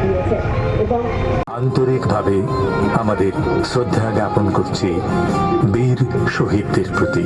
দিয়েছে এবং আন্তরিকভাবে আমাদের শ্রদ্ধা জ্ঞাপন করছি বীর শহীদদের প্রতি।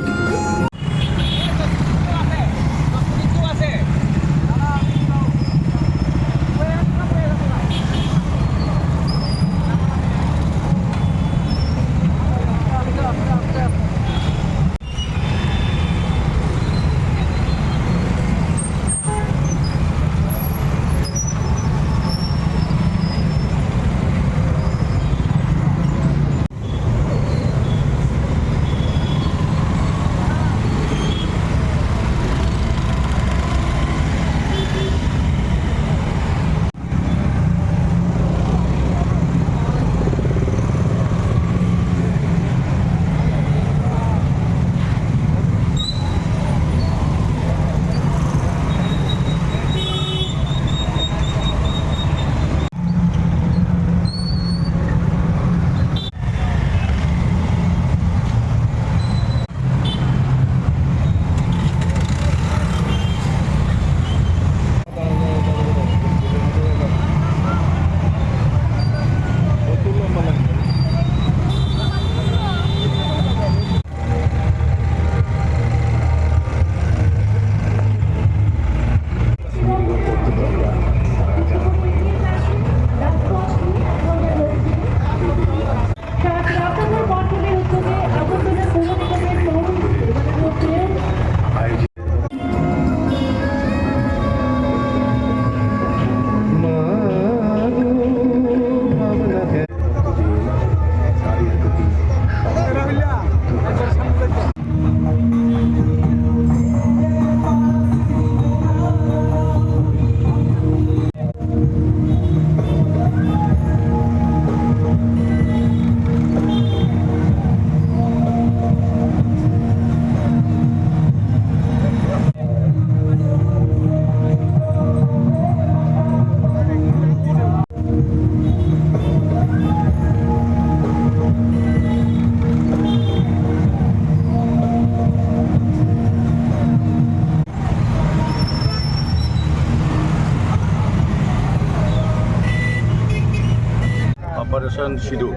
অপারেশন সিঁদুর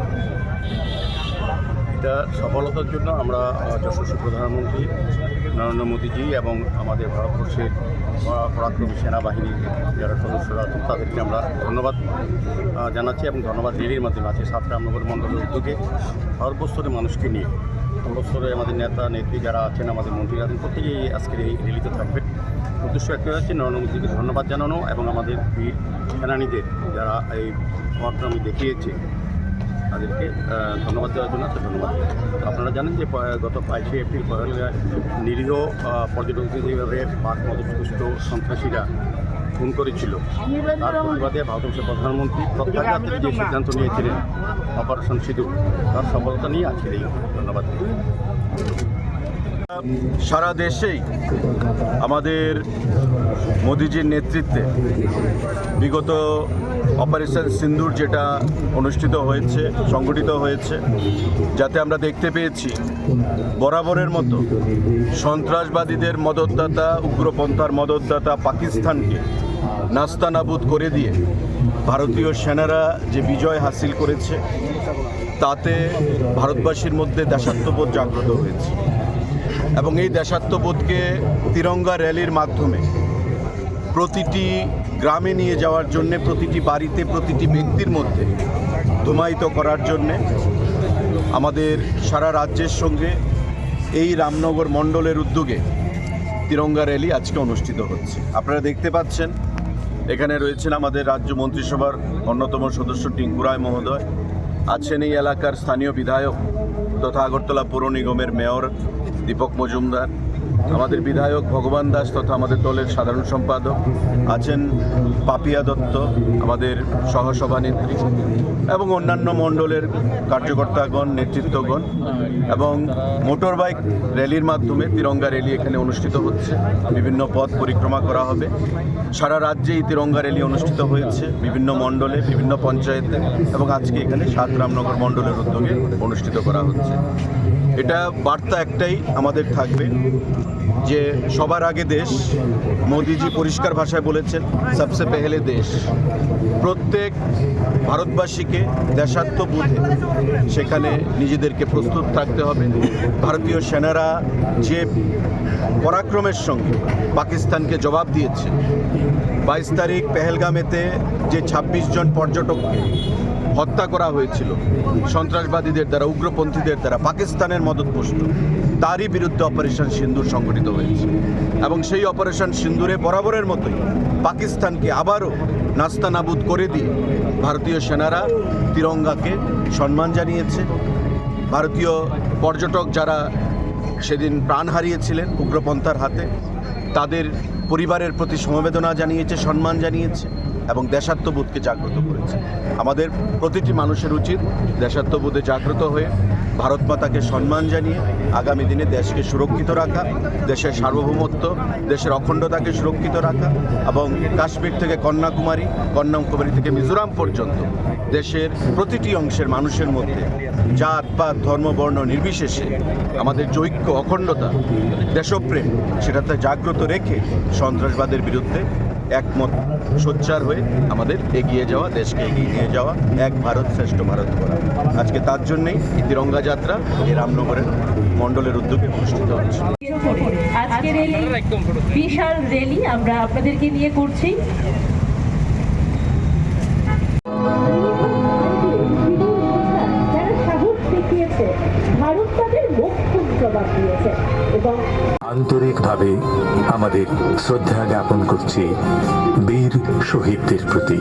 এটা সফলতার জন্য আমরা যশস্বী প্রধানমন্ত্রী নরেন্দ্র মোদীজি এবং আমাদের ভারতবর্ষের পরাক্রমী সেনাবাহিনীর যারা সদস্যরা আছেন, তাদেরকে আমরা ধন্যবাদ জানাচ্ছি এবং ধন্যবাদ রেলির মাধ্যমে আছে সাত রামনগর মণ্ডলের উদ্যোগে ভারতবর্ষের মানুষকে নিয়ে। ভারতবর্ষের আমাদের নেতা, নেত্রী যারা আছেন, আমাদের মন্ত্রীরা আছেন, প্রত্যেকেই আজকের এই র্যালিতে থাকবেন। উদ্দেশ্য একটা হচ্ছে নরেন্দ্র মোদীকে ধন্যবাদ জানানো এবং আমাদের বীর সেনানীদের যারা এই পরাক্রমী দেখিয়েছে তাদেরকে ধন্যবাদ দেওয়ার জন্য ধন্যবাদ। আপনারা জানেন যে গত বাইশে এপ্রিল নিরীহ পর্যটকদের যেভাবে পাক মদতপুষ্ট সন্ত্রাসীরা খুন করেছিল। তার প্রতিবাদে ভারতবর্ষের প্রধানমন্ত্রী প্রত্যাঘাতে যে সিদ্ধান্ত নিয়েছিলেন অপারেশন সিঁদুর, তার সফলতা নিয়ে আজকের এই ধন্যবাদ। সারা দেশেই আমাদের মোদিজির নেতৃত্বে বিগত অপারেশন সিন্দুর যেটা অনুষ্ঠিত হয়েছে, সংগঠিত হয়েছে, যাতে আমরা দেখতে পেয়েছি বরাবরের মতো সন্ত্রাসবাদীদের মদতদাতা, উগ্রপন্থার মদতদাতা পাকিস্তানকে নাস্তানাবুদ করে দিয়ে ভারতীয় সেনারা যে বিজয় হাসিল করেছে, তাতে ভারতবাসীর মধ্যে দেশাত্মবোধ জাগ্রত হয়েছে। এবং এই দেশাত্মবোধকে তিরঙ্গা র্যালির মাধ্যমে প্রতিটি গ্রামে নিয়ে যাওয়ার জন্যে, প্রতিটি বাড়িতে, প্রতিটি ব্যক্তির মধ্যে ধুমায়িত করার জন্যে আমাদের সারা রাজ্যের সঙ্গে এই রামনগর মণ্ডলের উদ্যোগে তিরঙ্গা র্যালি আজকে অনুষ্ঠিত হচ্ছে। আপনারা দেখতে পাচ্ছেন, এখানে রয়েছেন আমাদের রাজ্য মন্ত্রিসভার অন্যতম সদস্য টিঙ্কু রায় মহোদয়, আছেন এই এলাকার স্থানীয় বিধায়ক তথা আগরতলা পৌর নিগমের মেয়র দীপক মজুমদার আমাদের বিধায়ক ভগবান দাস তথা আমাদের দলের সাধারণ সম্পাদক আছেন পাপিয়া দত্ত, আমাদের সহসভানেত্রী এবং অন্যান্য মণ্ডলের কার্যকর্তাগণ, নেতৃত্বগণ এবং মোটর বাইক র্যালির মাধ্যমে তিরঙ্গা র্যালি এখানে অনুষ্ঠিত হচ্ছে। বিভিন্ন পথ পরিক্রমা করা হবে। সারা রাজ্যে এই তিরঙ্গা র্যালি অনুষ্ঠিত হয়েছে বিভিন্ন মণ্ডলে, বিভিন্ন পঞ্চায়েতে এবং আজকে এখানে সাত রামনগর মণ্ডলের উদ্যোগে অনুষ্ঠিত করা হচ্ছে। এটা বার্তা একটাই আমাদের থাকবে যে সবার আগে দেশ, মোদিজি পরিষ্কার ভাষায় বলেছেন সবসে পেহেলে দেশ। প্রত্যেক ভারতবাসীকে দেশাত্মবোধে সেখানে নিজেদেরকে প্রস্তুত থাকতে হবে। ভারতীয় সেনারা যে পরাক্রমের সঙ্গে পাকিস্তানকে জবাব দিয়েছে, বাইশ তারিখ পেহেলগামেতে যে ২৬ জন পর্যটককে হত্যা করা হয়েছিল। সন্ত্রাসবাদীদের দ্বারা, উগ্রপন্থীদের দ্বারা পাকিস্তানের মদতপুষ্ট তারই বিরুদ্ধে অপারেশন সিন্দুর সংগঠিত হয়েছে। এবং সেই অপারেশন সিন্দুরে বরাবরের মতোই পাকিস্তানকে আবারও নাস্তানাবুদ করে দিয়ে ভারতীয় সেনারা তিরঙ্গাকে সম্মান জানিয়েছে। ভারতীয় পর্যটক যারা সেদিন প্রাণ হারিয়েছিলেন উগ্রপন্থার হাতে, তাদের পরিবারের প্রতি সমবেদনা জানিয়েছে, সম্মান জানিয়েছে। এবং দেশাত্মবোধকে জাগ্রত করেছে। আমাদের প্রতিটি মানুষের উচিত দেশাত্মবোধে জাগ্রত হয়ে ভারত মাতাকে সম্মান জানিয়ে আগামী দিনে দেশকে সুরক্ষিত রাখা, দেশের সার্বভৌমত্ব, দেশের অখণ্ডতাকে সুরক্ষিত রাখা এবং কাশ্মীর থেকে কন্যাকুমারী কন্যাকুমারী থেকে মিজোরাম পর্যন্ত দেশের প্রতিটি অংশের মানুষের মধ্যে জাত, পাত, ধর্ম, বর্ণ নির্বিশেষে আমাদের জৈক্য অখণ্ডতা, দেশপ্রেম, সেটাতে জাগ্রত রেখে সন্ত্রাসবাদের বিরুদ্ধে একমত সোচ্চার হয়ে আমাদের এগিয়ে যাওয়া দেশকে এগিয়ে নিয়ে যাওয়া এক ভারত শ্রেষ্ঠ ভারত করা আজকে তার জন্যেই এই তিরঙ্গা যাত্রা এই রামনগরের মণ্ডলের উদ্যোগে অনুষ্ঠিত হচ্ছে। আজকের এই বিশাল র্যালি আমরা আপনাদেরকে নিয়ে করছি। ভারত আন্তরিকভাবে আমাদের শ্রদ্ধা জ্ঞাপন করছি বীর শহীদদের প্রতি।